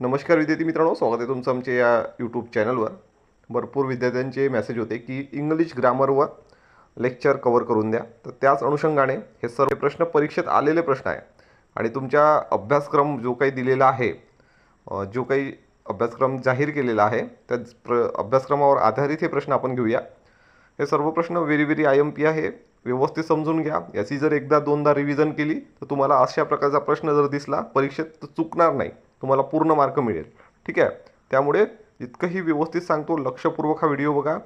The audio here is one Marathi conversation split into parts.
नमस्कार विद्यार्थी मित्रांनो स्वागत आहे तुमचं आमच्या या यूट्यूब चॅनलवर भरपूर विद्यार्थ्यांचे मेसेज होते की इंग्लिश ग्रामरवर लेक्चर कवर करून द्या. तर त्याच अनुषंगाने हे सर्व प्रश्न परीक्षेत आलेले प्रश्न आहे आणि तुमच्या अभ्यासक्रम जो काही दिलेला आहे जो काही अभ्यासक्रम जाहीर केलेला आहे त्या प्र अभ्यासक्रमावर आधारित हे प्रश्न आपण घेऊया. हे सर्व प्रश्न very very I M P आहे. व्यवस्थित समजून घ्या. याची जर एकदा दोनदा रिव्हिजन केली तर तुम्हाला अशा प्रकारचा प्रश्न जर दिसला परीक्षेत तर चुकणार नाही. तुम्हाला पूर्ण मार्क मिळेल. ठीक आहे? त्यामुळे जितकंही व्यवस्थित सांगतो लक्षपूर्वक हा व्हिडिओ बघा.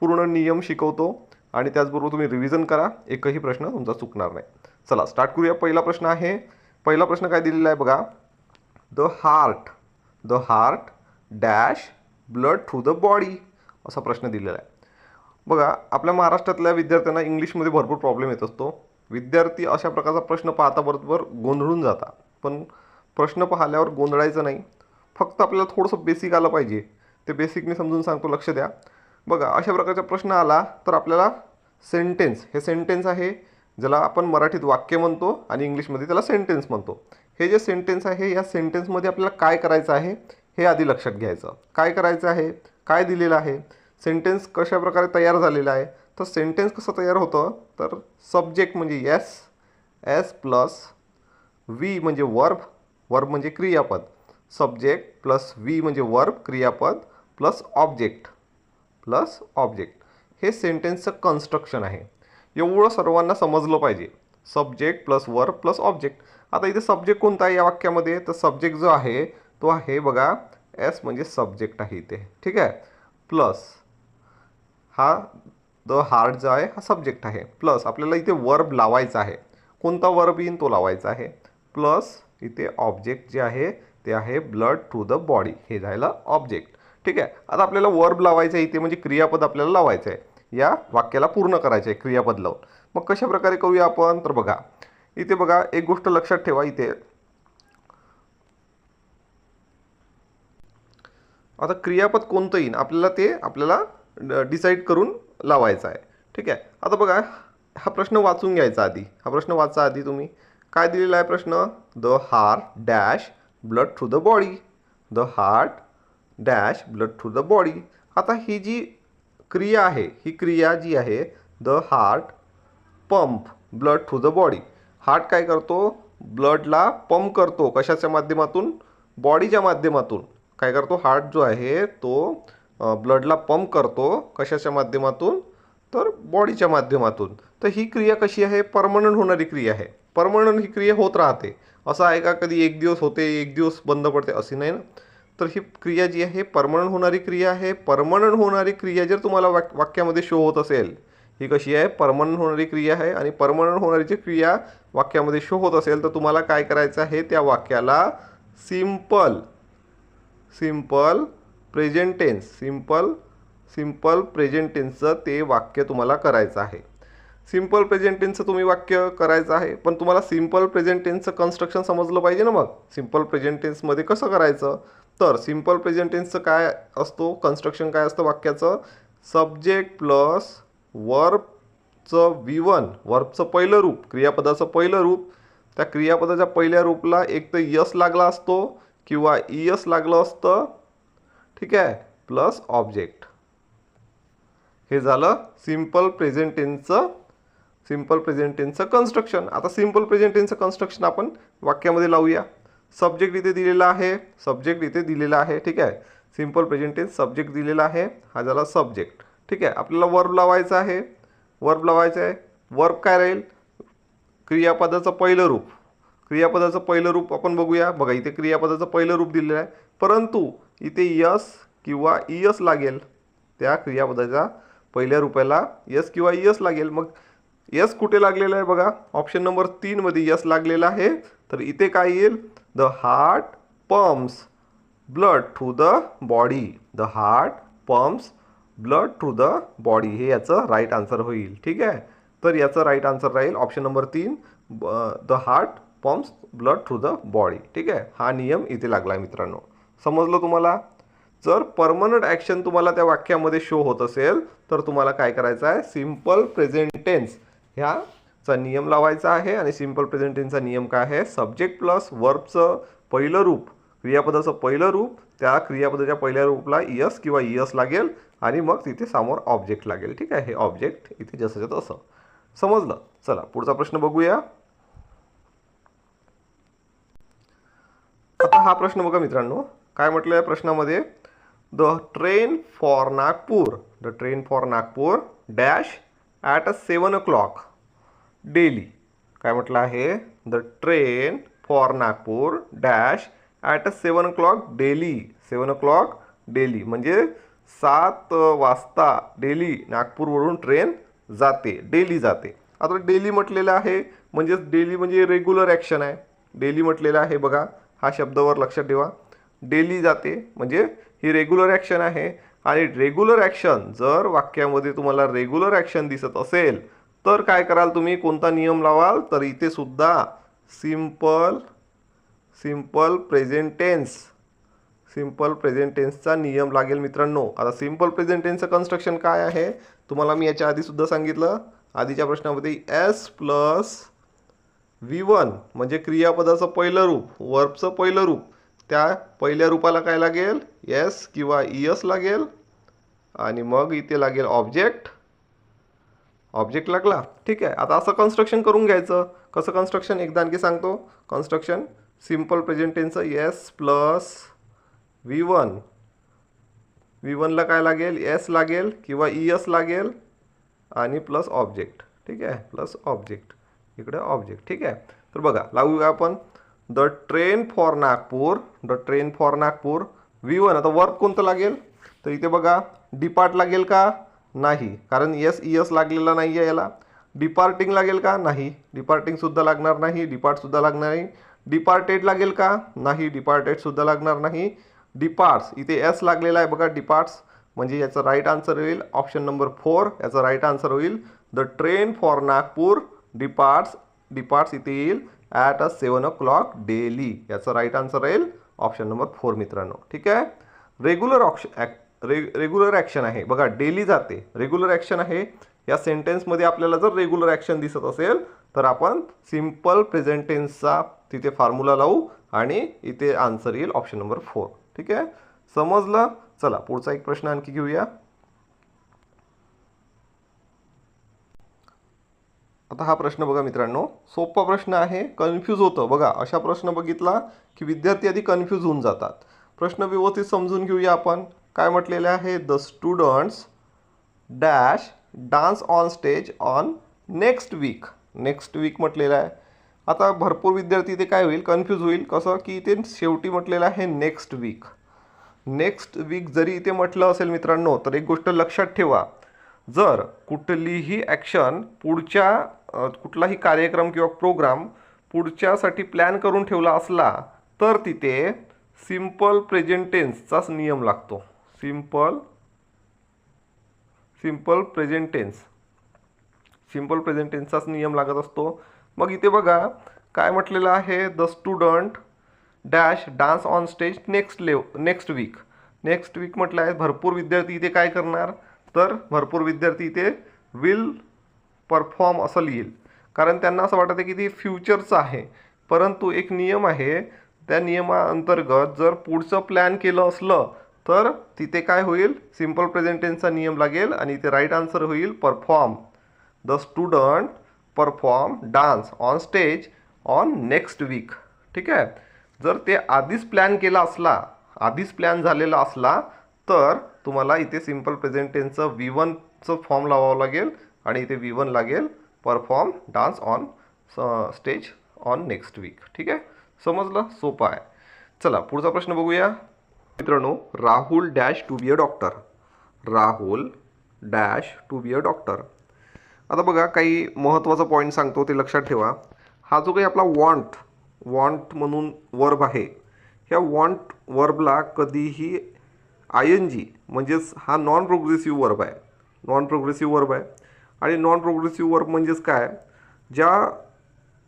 पूर्ण नियम शिकवतो आणि त्याचबरोबर तुम्ही रिव्हिजन करा. एकही प्रश्न तुमचा चुकणार नाही. चला स्टार्ट करूया. पहिला प्रश्न आहे. पहिला प्रश्न काय दिलेला आहे बघा. The heart the heart dash blood through the body असा प्रश्न दिलेला आहे. बघा आपल्या महाराष्ट्रातल्या विद्यार्थ्यांना इंग्लिशमध्ये भरपूर प्रॉब्लेम येत असतो. विद्यार्थी अशा प्रकारचा प्रश्न पाहता बरोबर गोंधळून जाता पण प्रश्न पाहिल्यावर गोंधळायचं नाही. फक्त आपल्याला थोडंसं बेसिक आलं पाहिजे. ते बेसिक मी समजून सांगतो लक्ष द्या. बघा अशा प्रकारचा प्रश्न आला तर आपल्याला सेंटेन्स हे सेंटेन्स आहे ज्याला आपण मराठीत वाक्य म्हणतो आणि इंग्लिशमध्ये त्याला सेंटेन्स म्हणतो. हे जे सेंटेन्स आहे या सेंटेन्समध्ये आपल्याला काय करायचं आहे हे आधी लक्षात घ्यायचं. काय करायचं आहे काय दिलेलं आहे सेंटेन्स कशा प्रकारे तयार झालेला आहे तर सेंटेन्स कसं तयार होतं तर सब्जेक्ट म्हणजे एस एस प्लस वी म्हणजे वर्ब वर्ब म्हणजे क्रियापद. सब्जेक्ट प्लस वी म्हणजे वर्ब क्रियापद प्लस ऑब्जेक्ट प्लस ऑब्जेक्ट हे सेंटेन्सचं कन्स्ट्रक्शन आहे. एवढं सर्वांना समजलं पाहिजे. Subject plus verb plus object आता इथे सब्जेक्ट कोणता आहे या वाक्यामध्ये? तर सब्जेक्ट जो आहे तो आहे बघा एस म्हणजे सब्जेक्ट आहे इथे. ठीक आहे? प्लस हा द हार्ट जो आहे हा सब्जेक्ट आहे. प्लस आपल्याला इथे वर्ब लावायचा आहे. कोणता वर्ब येईन तो लावायचा आहे. प्लस इथे ऑब्जेक्ट जे आहे ते आहे ब्लड टू द बॉडी हे झालं ऑब्जेक्ट ठीक आहे? आता आपल्याला वर्ब लावायचं आहे इथे म्हणजे क्रियापद आपल्याला लावायचं आहे. या वाक्याला पूर्ण करायचं आहे क्रियापद लावून. मग कशा प्रकारे करूया आपण? तर बघा इथे बघा एक गोष्ट लक्षात ठेवा इथे. आता क्रियापद कोणतं येईन? आपल्याला ते आपल्याला डिसाईड करून लावायचं आहे. ठीक आहे? आता बघा हा प्रश्न वाचून घ्यायचा आधी. हा प्रश्न वाचा आधी तुम्ही. काय दिलेला आहे प्रश्न? The heart dash blood through the body the heart dash blood through the body आता ही जी क्रिया आहे ही क्रिया जी आहे the heart pump blood through the body heart काय करतो? ब्लडला पंप करतो. कशाच्या माध्यमातून? बॉडीच्या माध्यमातून. काय करतो? हार्ट जो आहे तो ब्लडला पंप करतो. कशाच्या माध्यमातून? तर बॉडीच्या माध्यमातून. तर ही क्रिया कशी आहे? परमनंट होणारी क्रिया आहे. परमनंट ही क्रिया होत राहते. असं आहे का कधी एक दिवस होते एक दिवस बंद पडते अशी नाही ना? तर ही क्रिया जी आहे परमनंट होणारी क्रिया आहे. परमनंट होणारी क्रिया जर तुम्हाला वाक वाक्यामध्ये शो होत असेल ही कशी आहे? परमनंट होणारी क्रिया आहे आणि परमनंट होणारी जी क्रिया वाक्यामध्ये शो होत असेल तर तुम्हाला काय करायचं आहे? त्या वाक्याला simple simple present tense simple simple प्रेझेंटेन्सचं ते वाक्य तुम्हाला करायचं आहे. सिंपल प्रेझेंट टेन्सचं तुम्ही वाक्य करायचं आहे पण तुम्हाला सिंपल प्रेझेंट टेन्सचं कन्स्ट्रक्शन समजलं पाहिजे ना मग. सिंपल प्रेझेंट टेन्समध्ये कसं करायचं? तर सिंपल प्रेझेंट टेन्सचं काय असतो? कन्स्ट्रक्शन काय असतं वाक्याचं? सब्जेक्ट प्लस वर्बचं वी वन वर्बचं पहिलं रूप क्रियापदाचं पहिलं रूप. त्या क्रियापदाच्या पहिल्या रूपला एक तर यस लागला असतो किंवा ई एस लागलं असतं. ठीक आहे? प्लस ऑब्जेक्ट हे झालं सिंपल प्रेझेंट टेन्सचं सिंपल प्रेझेंट टेन्सचं कन्स्ट्रक्शन आता सिंपल प्रेझेंट टेन्सचं कन्स्ट्रक्शन आपण वाक्यामध्ये लावूया. सब्जेक्ट इथे दिलेला आहे. सब्जेक्ट इथे दिलेला आहे. ठीक आहे? सिंपल प्रेझेंट टेन्स सब्जेक्ट दिलेला आहे. हा झाला सब्जेक्ट ठीक आहे? आपल्याला वर्ब लावायचा आहे. वर्ब लावायचं आहे. वर्ब काय राहील? क्रियापदाचं पहिलं रूप. क्रियापदाचं पहिलं रूप आपण बघूया. बघा इथे क्रियापदाचं पहिलं रूप दिलेलं आहे. परंतु इथे यस किंवा ई एस लागेल. त्या क्रियापदाच्या पहिल्या रूपाला यस किंवा ई एस लागेल. मग यस कुठे लागलेलं आहे बघा? ऑप्शन नंबर तीनमध्ये यस लागलेला आहे. तर इथे काय येईल? The heart pumps blood through the body the heart pumps blood through the body हे याचं राईट आन्सर होईल. ठीक आहे? तर याचं राईट आन्सर राहील. ऑप्शन नंबर तीन the heart pumps blood through the body ठीक आहे? हा नियम इथे लागला आहे मित्रांनो. समजलं तुम्हाला? जर परमनंट ॲक्शन तुम्हाला त्या वाक्यामध्ये शो होत असेल तर तुम्हाला काय करायचं आहे? सिंपल प्रेझेंट टेन्स ह्याचा नियम लावायचा आहे आणि सिंपल प्रेझेंट टेन्सचा नियम काय आहे? सब्जेक्ट प्लस वर्बचं पहिलं रूप क्रियापदाचं पहिलं रूप त्या क्रियापदाच्या पहिल्या रूपला यस किंवा यस लागेल आणि मग तिथे समोर ऑब्जेक्ट लागेल. ठीक आहे? हे ऑब्जेक्ट इथे जसं तसं समजलं? चला पुढचा प्रश्न बघूया. आता हा प्रश्न बघा मित्रांनो. काय म्हटलं आहे प्रश्नामध्ये? The train for Nagpur the train for Nagpur dash at a seven o'clock daily काय म्हटलं आहे? The train for Nagpur dash at a seven o'clock daily seven o'clock daily म्हणजे सात वाजता डेली नागपूरवरून ट्रेन जाते. डेली जाते. आता डेली म्हटलेलं आहे. म्हणजेच डेली म्हणजे रेग्युलर ॲक्शन आहे. डेली म्हटलेलं आहे बघा. हा शब्दावर लक्षात ठेवा. डेली जाते. म्हणजे ही रेग्युलर ॲक्शन आहे. आणि रेग्युलर ॲक्शन जर वाक्यामध्ये तुम्हाला रेग्युलर ॲक्शन दिसत असेल तर काय कराल तुम्ही? कोणता नियम लावाल? तर इथे सुद्धा simple simple present tense simple प्रेझेंटेन्सचा नियम लागेल मित्रांनो. आता सिंपल प्रेझेंटेन्सचं कन्स्ट्रक्शन काय आहे? तुम्हाला मी याच्या आधीसुद्धा सांगितलं. आधीच्या प्रश्नामध्ये एस प्लस व्ही वन म्हणजे क्रियापदाचं पहिलं रूप वर्बचं पहिलं रूप. त्या पहिल्या रूपाला काय लागेल? एस किंवा इयस लागेल. आणि मग इथे लागेल ऑब्जेक्ट ऑब्जेक्ट लागला. ठीक आहे. आता असं कन्स्ट्रक्शन करून घ्यायचं. कसं कन्स्ट्रक्शन एकदा आणखी सांगतो. Construction simple प्रेझेंटेनचं S plus V one V वनला काय लागेल? एस लागेल किंवा ई एस लागेल. आणि प्लस ऑब्जेक्ट ठीक आहे. प्लस ऑब्जेक्ट इकडे ऑब्जेक्ट ठीक आहे. तर बघा लागूया आपण the train for Nagpur the train for Nagpur. V one आता वर्क कोणतं लागेल? तर इथे बघा डिपार्ट लागेल का? नाही. कारण एस ई एस लागलेला नाही आहे याला. डिपार्टिंग लागेल का? नाही. डिपार्टिंगसुद्धा लागणार नाही. डिपार्टसुद्धा लागणार नाही. डिपार्टेड लागेल का? नाही. डिपार्टेडसुद्धा लागणार नाही. डिपार्ट्स इथे एस लागलेला आहे बघा डिपार्ट्स म्हणजे याचं राईट आन्सर होईल ऑप्शन नंबर फोर याचं राईट आन्सर होईल. The train for Nagpur departs departs इथे येईल. At a seven o'clock daily याचं राईट आन्सर राहील ऑप्शन नंबर फोर मित्रांनो. ठीक आहे? रेग्युलर ऑप्शन रे रेग्युलर ॲक्शन आहे. बघा डेली जाते. रेग्युलर ॲक्शन आहे. या सेंटेन्समध्ये आपल्याला जर रेग्युलर ॲक्शन दिसत असेल तर आपण सिंपल प्रेझेंटेन्सचा तिथे फॉर्म्युला लावू आणि इथे आन्सर येईल ऑप्शन नंबर फोर ठीक आहे? समजलं? चला पुढचा एक प्रश्न आणखी घेऊया. आता हा प्रश्न बघा मित्रांनो. सोपा प्रश्न आहे कन्फ्यूज होतं. बघा अशा प्रश्न बघितला की विद्यार्थी आधी कन्फ्यूज होऊन जातात. प्रश्न व्यवस्थित समजून घेऊया आपण. काय म्हटलेले आहे? The students dash dance on stage on next week next week म्हटलेलं आहे. आता भरपूर विद्यार्थी इथे काय होईल? कन्फ्यूज होईल. कसं? की इथे शेवटी म्हटलेलं आहे नेक्स्ट वीक नेक्स्ट वीक जरी इथे म्हटलं असेल मित्रांनो तर एक गोष्ट लक्षात ठेवा. जर कुठलीही ॲक्शन पुढच्या कुठलाही कार्यक्रम किंवा प्रोग्राम पुढच्यासाठी प्लॅन करून ठेवला असला तर तिथे सिंपल प्रेझेंटेन्सचाच नियम लागतो. Simple simple present tense simple प्रेझेंटेन्सचाच नियम लागत असतो. मग इथे बघा काय म्हटलेलं आहे? The student dash dance on stage next लेव नेक्स्ट वीक नेक्स्ट वीक म्हटलं आहे भरपूर विद्यार्थी इथे काय करणार? तर भरपूर विद्यार्थी इथे विल परफॉर्म असं लिहिल. कारण त्यांना असं वाटतं की ते फ्युचरचं आहे. परंतु एक नियम आहे त्या नियमाअंतर्गत जर पुढचं प्लॅन केलं असलं तर तिथे काय होईल? सिंपल प्रेझेंटेन्सचा नियम लागेल आणि इथे राईट आन्सर होईल perform the student perform dance on stage on next week ठीक आहे? जर ते आधीच प्लॅन केला असला आधीच प्लॅन झालेला असला तर तुम्हाला इथे सिंपल प्रेझेंटेन्सचं वी वनचं फॉर्म लावावं लागेल. आणि इथे वी वन लागेल. Perform dance on stage on next week ठीक आहे? समजलं? सोपं आहे. चला पुढचा प्रश्न बघूया. मित्रांनो Rahul dash to be a doctor Rahul dash to be a doctor आता बघा काही महत्त्वाचा पॉईंट सांगतो ते लक्षात ठेवा. हा जो काही आपला वॉन्ट वॉन्ट म्हणून वर्ब आहे ह्या वॉन्ट वर्बला कधीही आय एन जी म्हणजेच हा नॉन प्रोग्रेसिव्ह वर्ब आहे. नॉन प्रोग्रेसिव्ह वर्ब आहे. आणि नॉन प्रोग्रेसिव्ह वर्ब म्हणजेच काय? ज्या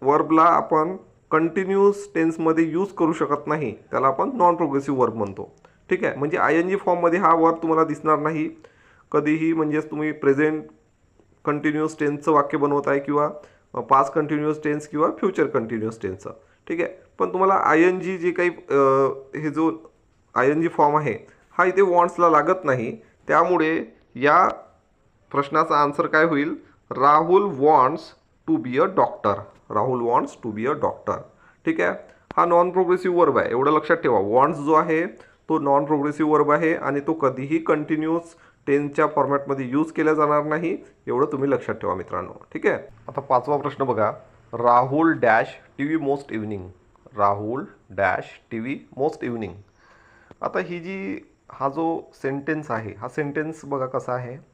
वर्बला आपण कंटिन्युअस टेन्समध्ये यूज करू शकत नाही त्याला आपण नॉन प्रोग्रेसिव्ह वर्ब म्हणतो. ठीक आहे? म्हणजे आय एन जी फॉर्ममध्ये हा वर्ब तुम्हाला दिसणार नाही. कधीही म्हणजेच तुम्ही प्रेझेंट कंटिन्युअस टेन्सचं वाक्य बनवत आहे किंवा पास कंटिन्युअस टेन्स किंवा फ्युचर कंटिन्युअस टेन्सचं ठीक आहे? पण तुम्हाला आय एन जी जे काही हे जो आय एन जी फॉर्म आहे हा इथे वॉन्ट्सला लागत नाही. त्यामुळे या प्रश्नाचा आन्सर काय होईल? Rahul wants to be a doctor. Rahul wants to be a doctor. ठीक आहे? हा नॉन प्रोग्रेसिव्ह वर्ब आहे. एवढं लक्षात ठेवा. वॉन्ट्स जो आहे तो नॉन प्रोग्रेसिव्ह वर्ब आहे आणि तो कधीही कंटिन्यूस टेनच्या फॉर्मॅटमध्ये यूज केला जाणार नाही. एवढं तुम्ही लक्षात ठेवा मित्रांनो. ठीक आहे? आता पाचवा प्रश्न बघा. Rahul dash T V most evening. Rahul dash T V most evening. आता ही जी हा जो सेंटेन्स आहे हा सेंटेन्स बघा कसा आहे.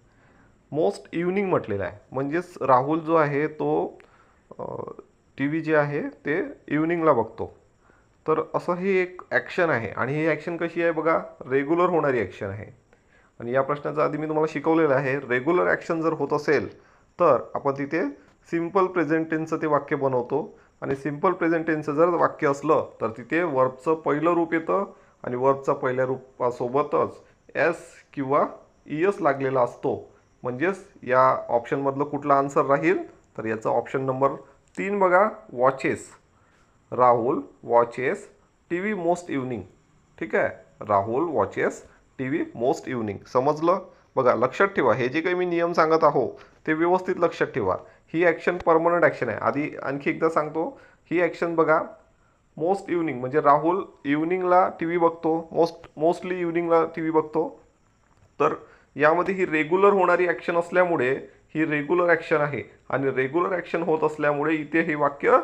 मोस्ट इव्हनिंग म्हटलेला आहे. म्हणजेच राहुल जो आहे तो टी व्ही जे आहे ते इव्हनिंगला बघतो. तर असं ही एक ॲक्शन आहे. आणि ही ॲक्शन कशी आहे बघा रेग्युलर होणारी ॲक्शन आहे. आणि या प्रश्नाचा आधी मी तुम्हाला शिकवलेलं आहे रेग्युलर ॲक्शन जर होत असेल तर आपण तिथे सिंपल प्रेझेंट टेन्सचं ते वाक्य बनवतो. आणि सिंपल प्रेझेंट टेन्सचं जर वाक्य असलं तर तिथे वर्बचं पहिलं रूप येतं आणि वर्बचा पहिल्या रूपासोबतच एस किंवा ई एस लागलेला असतो. म्हणजेच या ऑप्शनमधलं कुठला आन्सर राहील तर याचा ऑप्शन नंबर तीन बघा watches. Rahul watches T V most evening. ठीक आहे? Rahul watches T V most evening. समजलं? बघा लक्षात ठेवा हे जे काही मी नियम सांगत आहो ते व्यवस्थित लक्षात ठेवा. ही ॲक्शन परमनंट ॲक्शन आहे. आधी आणखी एकदा सांगतो ही ॲक्शन बघा मोस्ट इव्हनिंग म्हणजे राहुल इव्हनिंगला टी व्ही बघतो मोस्ट मोस्टली इव्हनिंगला टी व्ही बघतो. तर यामध्ये ही रेग्युलर होणारी ॲक्शन असल्यामुळे ही रेग्युलर ॲक्शन आहे. आणि रेग्युलर ॲक्शन होत असल्यामुळे इथे हे वाक्य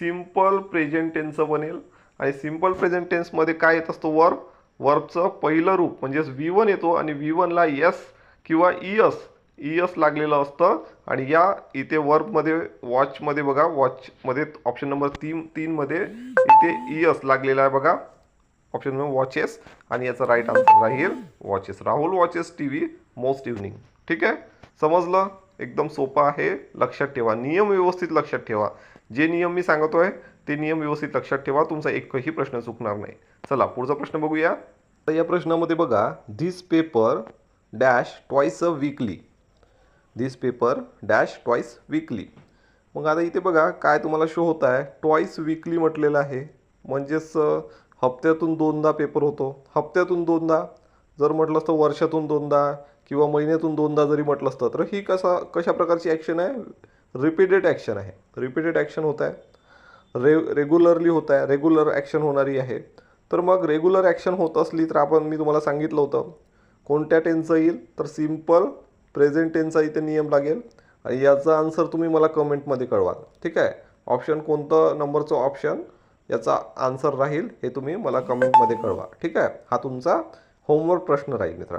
सिंपल प्रेझेंट टेन्सचं बनेल. आणि सिंपल प्रेझेंट टेन्समध्ये काय येत असतो? वर्ब वर्बचं पहिलं रूप म्हणजेच व्ही वन येतो आणि व्ही वनला यस किंवा ई एस ई एस लागलेलं असतं. आणि या इथे वर्बमध्ये वॉचमध्ये बघा वॉचमध्ये ऑप्शन नंबर तीन तीनमध्ये इथे ई एस लागलेला आहे बघा. ऑप्शन नंबर वॉचेस आणि याचा राईट आन्सर राहील watches Rahul watches T V most evening ठीक आहे समजलं? एकदम सोपं आहे. लक्षात ठेवा. नियम व्यवस्थित लक्षात ठेवा. जे नियम मी सांगतोय ते नियम व्यवस्थित लक्षात ठेवा. तुमचा एकही प्रश्न चुकणार नाही. चला पुढचा प्रश्न बघूया. तर या प्रश्नामध्ये बघा this paper dash twice a weekly this paper dash twice weekly मग आता इथे बघा काय तुम्हाला शो होत आहे? ट्वाईस वीकली म्हटलेलं आहे. म्हणजेच हप्त्यातून दोनदा पेपर होतो. हप्त्यातून दोनदा जर म्हटलं असतं वर्षातून दोनदा किंवा महिन्यातून दोनदा जरी म्हटलं असतं तर ही कसा कशा प्रकारची ॲक्शन आहे? रिपीटेड ॲक्शन आहे. रिपीटेड ॲक्शन होत आहे. रे रेग्युलरली होत आहे. रेग्युलर ॲक्शन होणारी आहे. तर मग रेग्युलर ॲक्शन होत असली तर आपण मी तुम्हाला सांगितलं होतं कोणत्या टेनचं येईल? तर सिंपल प्रेझेंट टेन्सचा इथे नियम लागेल. आणि याचा आन्सर तुम्ही मला कमेंटमध्ये कळवा. ठीक आहे? ऑप्शन कोणतं? नंबरचं ऑप्शन याचा आन्सर राहील हे तुम्ही मला कमेंटमध्ये कळवा. ठीक आहे? हा तुमचा होमवर्क प्रश्न राहील मित्रांनो.